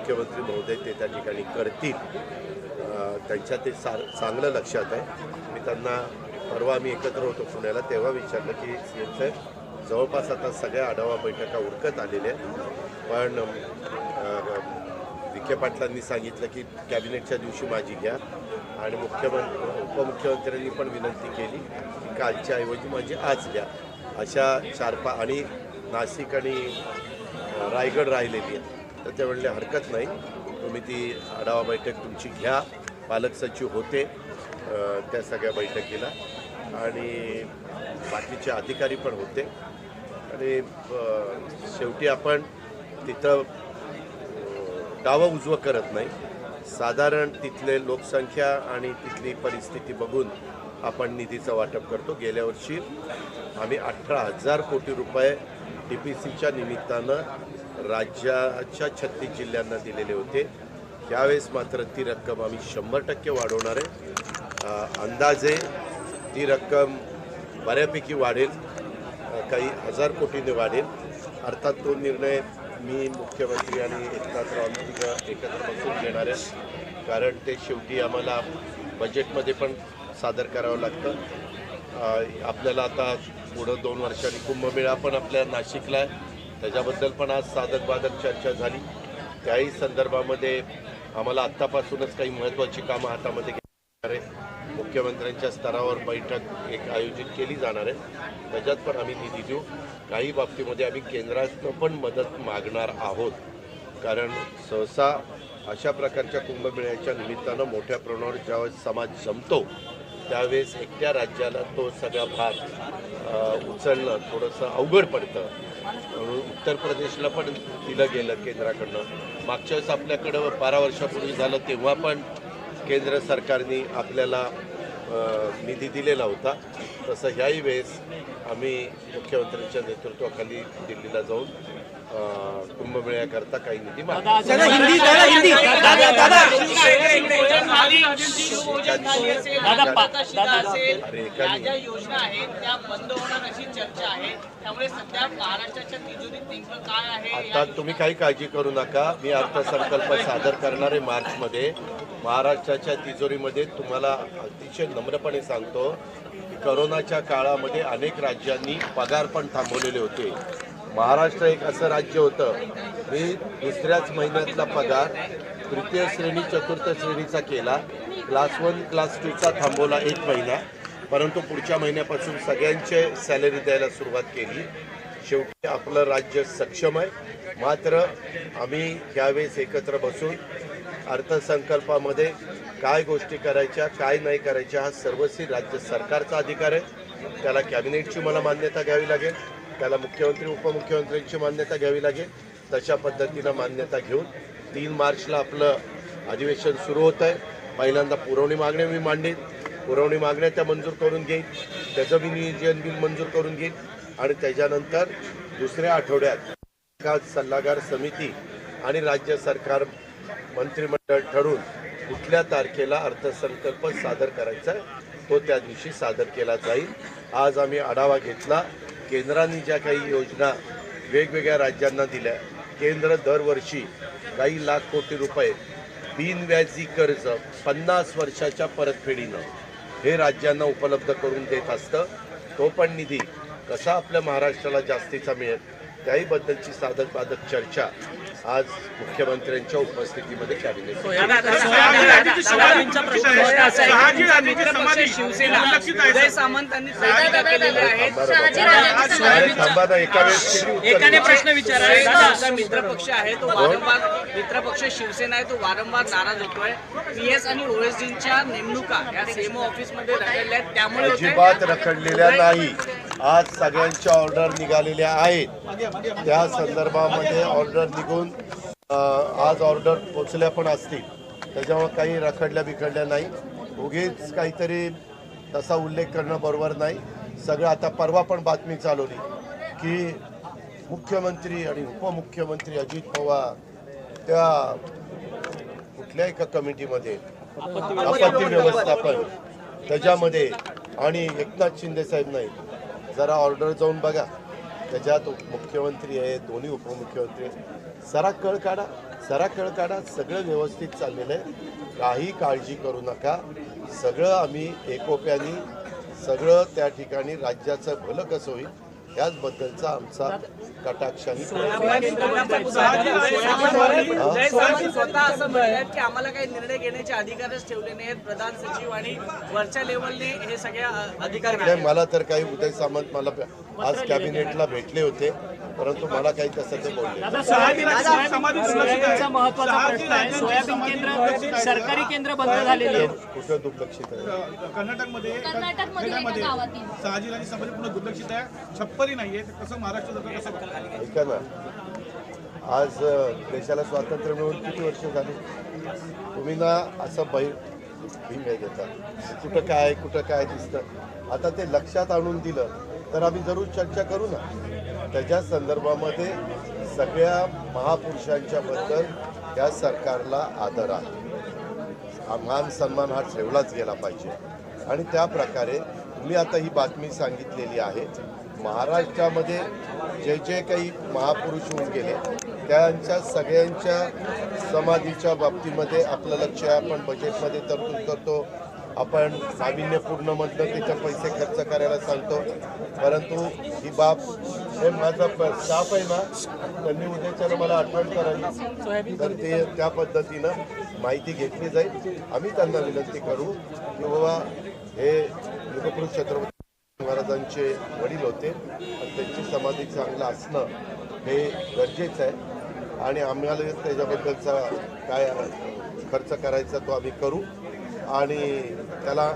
मुख्यमंत्री महोदय ते त्या ठिकाणी करतील. त्यांच्या ते सा चांगलं लक्षात आहे. मी त्यांना परवा आम्ही एकत्र होतो पुण्याला तेव्हा विचारलं की सी एम साहेब जवळपास आता सगळ्या आढावा बैठका उरकत आलेल्या आहेत. पण विखे पाटलांनी सांगितलं की कॅबिनेटच्या दिवशी माझी घ्या. आणि मुख्यमंत्री उपमुख्यमंत्र्यांनी पण विनंती केली की कालच्या ऐवजी माझी आज घ्या. अशा चार पा आणि नाशिक आणि रायगड राहिलेली आहे तर ते म्हणले हरकत नाही. तुम्ही ती आढावा बैठक तुमची घ्या. पालक सचिव होते त्या सगळ्या बैठकीला. आणि बाकीचे अधिकारी पण होते. आणि शेवटी आपण तिथं डावं उजवं करत नाही. साधारण तिथले लोकसंख्या आणि तिथली परिस्थिती बघून आपण निधीचं वाटप करतो. गेल्या वर्षी आम्ही अठरा हजार कोटी रुपये डी पी सीच्या निमित्तानं राज्याच्या छत्तीस जिल्ह्यांना दिलेले होते. यावेळेस मात्र ती रक्कम आम्ही शंभर टक्के वाढवणार आहे. अंदाजे ती रक्कम बऱ्यापैकी वाढेल. काही हजार कोटीने वाढेल. अर्थात तो निर्णय मी मुख्यमंत्री आणि एकनाथराव तिघं एकत्र बसून घेणार आहे. कारण ते शेवटी आम्हाला बजेटमध्ये पण सादर करावं लागतं. आपल्याला आता पुढं दोन वर्षांनी कुंभमेळा पण आपल्या नाशिकला आहे. त्याच्याबद्दल पण आज साधक बाधक चर्चा झाली. त्याही संदर्भामध्ये आम्हाला आत्तापासूनच काही महत्त्वाची कामं हातामध्ये घेणार आहे मुख्यमंत्र्यांच्या स्तरावर बैठक एक आयोजित केली जाणार आहे. त्याच्यात पण आम्ही निधी देऊ. काही बाबतीमध्ये आम्ही केंद्रातनं पण मदत मागणार आहोत. कारण सहसा अशा प्रकारच्या कुंभमेळ्याच्या निमित्तानं मोठ्या प्रमाणावर ज्यावेळेस समाज जमतो त्यावेळेस एकट्या राज्याला तो सगळा भार उचलणं थोडंसं अवघड पडतं. म्हणून उत्तर प्रदेशला पण दिलं गेलं केंद्राकडनं. मागच्या वेळेस आपल्याकडं बारा वर्षापूर्वी झालं तेव्हा पण केंद्र सरकारने आपल्याला निधी दिलेला होता. तसं ह्याही वेळेस आम्ही मुख्यमंत्र्यांच्या नेतृत्वाखाली दिल्लीला जाऊन कुंभमेळ्याकरता काही निधी मागतो दादा हिंदी दादा हिंदी. दादा दादा दादा. पा- दादा- असेल अरे, या एकाने- ज्या योजना आहेत त्या बंद होणार अशी चर्चा आहे. त्यामुळे सध्या महाराष्ट्राच्या तिजोरीत नेमकं काय आहे आता तुम्ही काही काळजी करू नका. मी अर्थसंकल्प सादर करणार आहे मार्चमध्ये. महाराष्ट्राच्या तिजोरीमध्ये तुम्हाला अतिशय नम्रपणे सांगतो करोनाच्या काळामध्ये अनेक राज्यांनी पगार पण थांबवलेले होते. महाराष्ट्र एक असं राज्य होतं मी दुसऱ्याच महिन्यातला पगार तृतीय श्रेणी चतुर्थ श्रेणीचा केला. क्लास वन क्लास टूचा थांबवला एक महिना परंतु पुढच्या महिन्यापासून सगळ्यांचे सॅलरी द्यायला सुरुवात केली. शेवटी आपलं राज्य सक्षम आहे. मात्र आम्ही यावेळेस एकत्र बसून अर्थसंकल्पामध्ये काय गोष्टी करायच्या काय नाही करायच्या हा सर्वस्वी राज्य सरकारचा अधिकार आहे. त्याला कॅबिनेटची मला मान्यता घ्यावी लागेल त्याला मुख्यमंत्री उपमुख्यमंत्र्यांची मान्यता घ्यावी लागेल तशा पद्धतीनं मान्यता घेऊन तीन मार्चला आपलं अधिवेशन सुरू होत आहे. पहिल्यांदा पुरवणी मागण्या मी मांडेन. पुरवणी मागण्या त्या मंजूर करून घेईन. त्याचं मी नियोजन बिल मंजूर करून घेईन. आणि त्याच्यानंतर दुसऱ्या आठवड्यात सल्लागार समिती आणि राज्य सरकार मंत्रिमंडळ ठरून कुठल्या तारखेला अर्थसंकल्प सादर करायचा तो त्या दिवशी सादर केला जाईल. आज आम्ही आढावा घेतला केंद्राने ज्या काही योजना वेगवेगळ्या राज्यांना दिल्या. केंद्र दरवर्षी काही लाख कोटी रुपये बिनव्याजी कर्ज पन्नास वर्षाच्या परतफेडीनं हे राज्यांना उपलब्ध करून देत असतं. तो पण निधी कसा आपल्या महाराष्ट्राला जास्तीचा मिळेल त्याहीबद्दलची साधक बाधक चर्चा आज मुख्यमंत्र्यांच्या उपस्थितीमध्ये कॅबिनेट. एकाने? प्रश्न आमचा मित्रपक्ष आहे तो वारंवार मित्रपक्ष शिवसेना आहे तो वारंवार नाराज होतोय. पी एस आणि ओएसडीच्या नेमणुका या सेमो ऑफिसमध्ये रखडल्या आहेत. त्यामुळे. अजिबात रखडलेल्या नाही. आज सगळ्यांच्या ऑर्डर निघालेल्या आहेत. त्या संदर्भामध्ये ऑर्डर निघून आज ऑर्डर पोचल्या पण असतील. त्याच्यामुळे काही रखडल्या बिखडल्या नाही. उगीच काहीतरी तसा उल्लेख करणं बरोबर नाही. सगळं आता परवा पण बातमी चालवली की मुख्यमंत्री आणि उपमुख्यमंत्री अजित पवार त्या कुठल्या एका कमिटीमध्ये आपत्ती व्यवस्थापन त्याच्यामध्ये आणि एकनाथ शिंदे साहेब नाही जरा ऑर्डर जाऊन बघा. त्याच्यात मुख्यमंत्री आहे दोन्ही उपमुख्यमंत्री आहे. जरा कळ काढा जरा कळ काढा. सगळं व्यवस्थित चाललेलं आहे. काही काळजी करू नका. सगळं आम्ही एकोप्याने सगळं त्या ठिकाणी राज्याचं भलं कसं होईल याचबद्दलचा आमचा कटाक्षाने स्वतः असं की आम्हाला काही निर्णय घेण्याचे अधिकारच ठेवले नाहीत. प्रधान सचिव आणि वरच्या लेवलने हे सगळे अधिकार नाही. मला तर काही उदय सामंत मला आज कॅबिनेटला भेटले होते परंतु मला काही तसं ते बोलले आता सोयाबीन सोयाबीन सोयाबीनचा महत्त्वाचा प्रश्न आहे. सोयाबीन केंद्र सरकारी केंद्र बंद झालेली आहेत. कुठं दुर्लक्षित आहे? कर्नाटकमध्ये कर्नाटकमध्ये एका खेड्यामध्ये गावातील. शहाजी आणि समाज पूर्ण दुर्लक्षित आहे. छप्परी आहे तर कसं महाराष्ट्र कसं बघतं? ऐका ना. आज अ, देशाला स्वातंत्र्य मिळून किती वर्ष झाली? तुम्ही ना असं बै भिंग देता. कुठं काय कुठं काय दिसतं? आता ते लक्षात आणून दिलं तर आम्ही जरूर चर्चा करू ना. त्याच्या संदर्भामध्ये सगळ्या महापुरुषांच्या बद्दल या सरकारला आदर आहे. मान सन्मान हा ठेवलाच गेला पाहिजे. आणि त्या प्रकारे तुम्ही आता ही बातमी सांगितलेली आहे. महाराष्ट्रामध्ये जे जे काही महापुरुष होऊन गेले त्यांच्या सगळ्यांच्या समाधीच्या बाबतीमध्ये आपलं लक्ष आपण बजेटमध्ये तरतूद करतो. आपण नाविन्यपूर्ण म्हटलं त्याच्या पैसे खर्च करायला सांगतो. परंतु ही बाब हे माझा प- स्टाफ आहे ना त्यांनी उद्याच्याला मला आठवण करावी. तर ते त्या पद्धतीनं माहिती घेतली जाईल. आम्ही त्यांना विनंती करू की बाबा हे युगपुरुष छत्रपती महाराजांचे वडील होते आणि त्यांची समाधी चांगलं असणं हे गरजेचं आहे. आणि आम्हाला त्याच्याबद्दलचा काय खर्च करायचा तो आम्ही करू. आणि त्याला